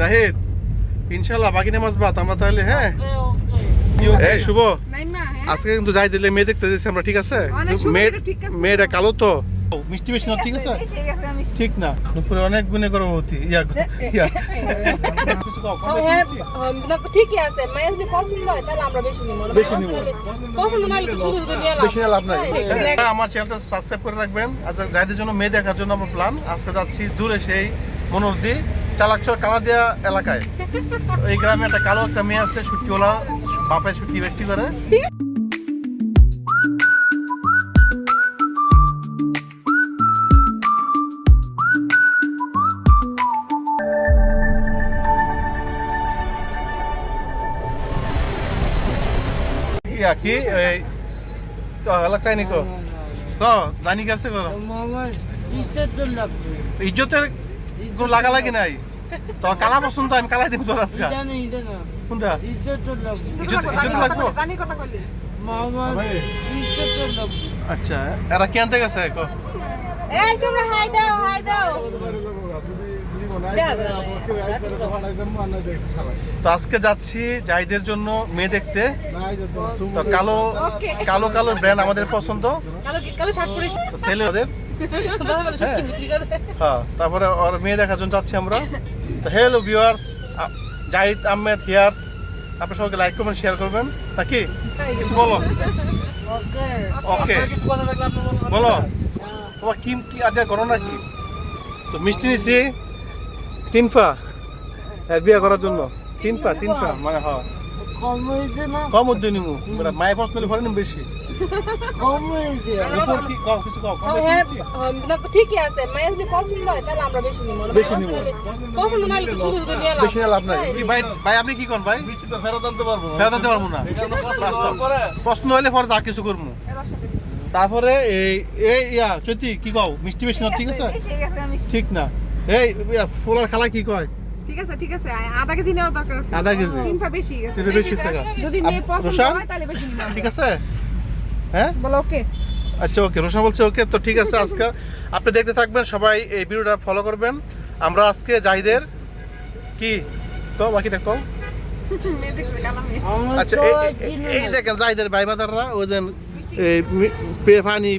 জাহিদ ইনশাল্লাহ বাকি নামাজ বাদ আমরা তাহলে হ্যাঁ? এই শুভ। হ্যাঁ? আজকে কিন্তু যাই দিলে মেয়ে দেখতে দিয়েছি আমরা ঠিক আছে। মেয়েটা কালো তো। ও, মিষ্টি বেশি না ঠিক আছে ঠিক না। দুপুরে অনেক গুণে গর্ভবতী। ইয়া ইয়া। হ্যাঁ মিষ্টি? না, ঠিকই আছে। মায়ের যদি পছন্দ হয় তাহলে আমরা বেশি নিব বেশি নিবো। পছন্দ না হলে তো শুধু শুধু নিয়ে বেশি লাভ নাই। ঠিক আছে। হ্যাঁ, আমার চ্যানেলটা সাবস্ক্রাইব করে রাখবেন। আচ্ছা যাইদের জন্য মেয়ে দেখার জন্য আমার প্ল্যান আজকে যাচ্ছি দূরে সেই মনোরদি চালাকচর কালাদিয়া এলাকায়। এই গ্রামে একটা কালো একটা মেয়ে আছে ছুটিওয়ালা বাপে ছুটি ব্যক্তি করে। কি এই এলাকায় নিকো ক জানি গেছে কর তো ইজ্জতের কোনো লাগালাগি নাই? তো কালা পছন্দ আমি কালাই দিব তোর আজকে। কোনটা? ইজ্জত লাগবো আচ্ছা এরা কি আনতে গেছে? কো এই তোমরা হাই দাও হাই দাও। তো আজকে যাচ্ছি জাইদের জন্য মেয়ে দেখতে। তো কালো কালো কালো ব্র্যান্ড আমাদের পছন্দ। কালো কালো শার্ট পরেছি? তো ছেলে ওদের। করে হ্যাঁ তারপরে ওর মেয়ে দেখার জন্য যাচ্ছি আমরা। Hello viewers Zahid Ahmed here's আপনার সবাইকে লাইক করবেন শেয়ার করবেন। নাকি কিছু বলো? ওকে বলো। তোমার কি কি আজ করো না কি তো মিষ্টি নিছি। তিন পা এক বিয়ে করার জন্য। তিন পা তিন পা মানে হ্যাঁ কম উদ্যোগ নিমু। মানে মায়ের পছন্দ হলে নিম বেশি। হ্যাঁ প্রশ্ন হলে পরে যা কিছু করব তারপরে এই ইয়া চৈতি কি কও মিষ্টি বেশি না ঠিক আছে ঠিক না এই ইয়া, ফুলার খালা কি কয় ঠিক আছে ঠিক আছে আধা কেজি নেওয়ার দরকার আছে আধা কেজি? তিন পা বেশি গেছে যদি মেয়ে পছন্দ হয় তাহলে বেশি নিব ঠিক আছে হ্যাঁ? বলো ওকে আচ্ছা ওকে রোশন বলছে ওকে তো ঠিক আছে আজকে। আপনি দেখতে থাকবেন সবাই এই ভিডিওটা ফলো করবেন। আমরা আজকে জাহিদের কি? কও বাকিটা আমার আচ্ছা এই- দেখেন জাহিদের ভাই বাদাররা ওই যে মি-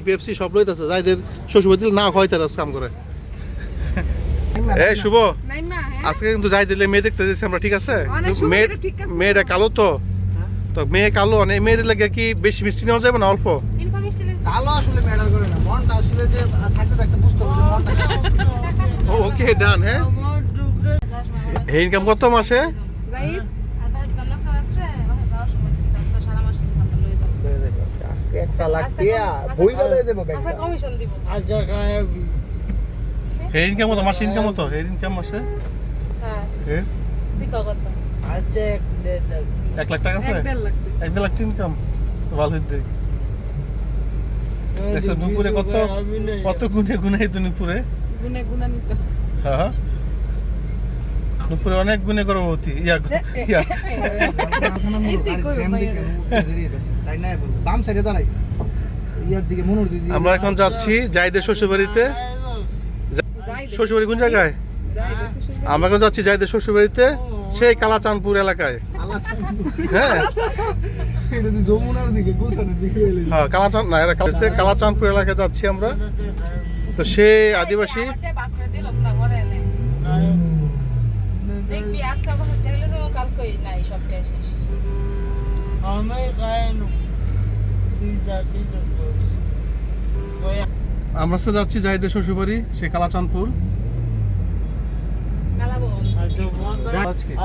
পেপসি সব লইতেছে। জাহিদের শ্বশুর দিল না হয় তারা কাম করে। এই শুভ। হ্যাঁ? আজকে কিন্তু যাই দিলে মেয়ে দেখতে দিয়েছি আমরা ঠিক আছে? মেয়ে ঠিক আছে। মেয়েটা কালো তো। তো মেয়ে কালো অনেক মেয়ের লাগে কি বেশি মিষ্টি নেওয়া যাবে না অল্প। কালো আসলে ম্যাটার করে না মনটা আসলে যে থাকতে থাকতে বুঝতে হবে মনটা ওকে ডান হ্যাঁ? এই ইনকাম কত মাসে? আচ্ছা ইনকাম কত? মাসে ইনকাম কত? মাসে? হ্যাঁ। এক লাখ। টাকা আছে? এক দেড় লাখ ইনকাম ভালো দিক দুপুরে কত কত গুনে গুনে তো দুপুরে গুনে গুনে নিতে হ্যাঁ দুপুরে অনেক গুনে গর্ভবতী। ইয়া ইয়া? বাম সাইডে দাঁড়াইছে। ইয়ার দিকে মনুর দিকে আমরা এখন যাচ্ছি জাইদের শ্বশুর বাড়িতে শ্বশুর বাড়ি কোন জায়গায়? আমরা এখন যাচ্ছি জাইদের শ্বশুর বাড়িতে সেই কালাচাঁদপুর এলাকায়। হ্যাঁ। যমুনার দিকে গুলশানের দিকে এলে হ্যাঁ কালাচাঁদ না এরা কালাচাঁদপুর এলাকায় যাচ্ছি আমরা। তো সেই আদিবাসী আমরা তো যাচ্ছি জাহিদের শ্বশুর বাড়ি সেই কালাচাঁদপুর কালাবো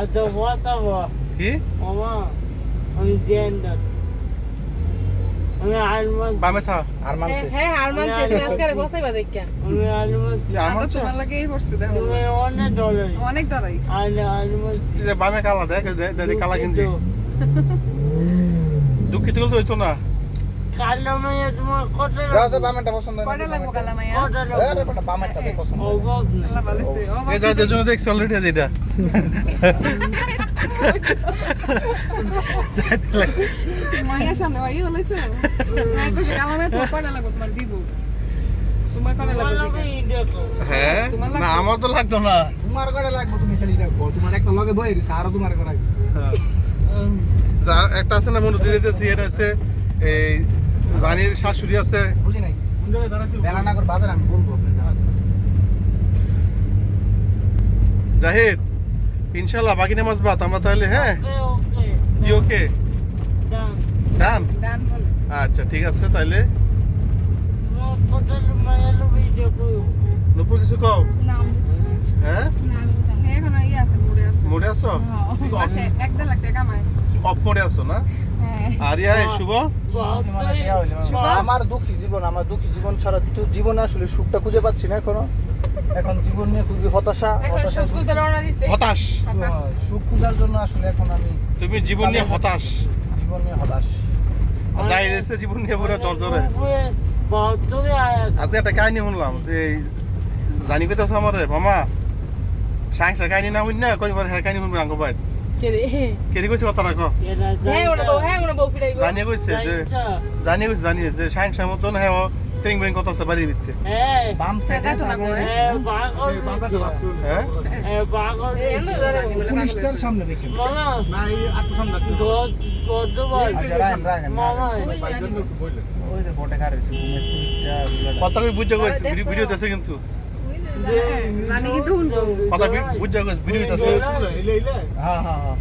আচ্ছা কি? মামা আমি জেন্ডার। আমি সা। হ্যাঁ আজকে দেখা আমি তোমার পড়ছে দেখো। অনেক ডলার বামে কালা দেখ দে- দে- কালা কিনছি। দুঃখিত বলতে হইতো না। কালো মেয়ে তোমার কত দাও সে পছন্দ হয় কয়টা না লাগবো কালা মাইয়া? কত আরে বেটা বামেরটা পছন্দ হয়। অভাব আল্লাহ ভালো আছে ও এই জাহিদের জন্য দেখছি অলরেডি এটা মাইয়া সামনে ভাই হলাইছো মাইয়া কইছে কালা মাইয়া তোমার কয়টা লাগবো তোমার দিব। তোমার করে তোমার লাগবে লগে ই দেখো হ্যাঁ না আমার তো লাগতো না। তোমার করে লাগবে তুমি খালি রাখব তোমার একটা লগে বয়ে দিছে আরও তোমার করে রাখবে একটা আছে না মনে দিয়ে দিতেছি এটা হচ্ছে এই জানির শাশুড়ি আছে। বুঝি নাই? বেলানাগর বাজার আমি বলব আপনাকে। জাহিদ ইনশাল্লাহ বাকি নামাজ বাদ আমরা তাহলে হ্যাঁ? ওকে ওকে। কি ওকে। ডান। ডান? ডান বলে। আচ্ছা ঠিক আছে তাহলে। নুপুর কিছু কও? নাম হ্যাঁ? নাম হ্যাঁ এখন ইয়ে আছে মোড়ে আছে। মোড়ে আছো? হ্যাঁ অফ মোড়ে আছো না? হ্যাঁ। আর ইয়া শুভ। আমার দুঃখী জীবন আমার দুঃখী জীবন ছাড়া তো জীবনে আসলে সুখটা খুঁজে পাচ্ছি না এখনও। এখন জীবন নিয়ে খুবই হতাশা হতাশা হতাশ। সুখ খোঁজার জন্য আসলে এখন আমি তুমি জীবন নিয়ে হতাশ। জীবন নিয়ে হতাশ। যাই রয়েছে জীবন নিয়ে পুরো জর্জরে আজকে একটা কাহিনী শুনলাম এই জানি কইতেছ আমার মামা কাহিনী না শুন না কইবার হ্যাঁ কাহিনী শুনবেন আঙ্গ ভাই। কে রে? কইছে কথা রাখো হ্যাঁ ওনা বউ হ্যাঁ ওনা বউ ফিরাইবো। জানিয়ে কইছে জানিয়ে কইছে। জানিয়ে যে সাংসা মতন হ্যাঁ ও টিং বিং কথা আছে বাড়ির ভিতরে? হ্যাঁ বাম সাইডে বলে। হ্যাঁ। হ্যাঁ? হ্যাঁ। এই এন্ড ধরে নি বলে পুলিশটার সামনে রেখে দশ দশ কথা বুঝা ভিডিও দেছে কিন্তু। কিন্তু শুনব। কথা বুঝা কইছে ভিডিও দেছে। হ্যাঁ হ্যাঁ হ্যাঁ।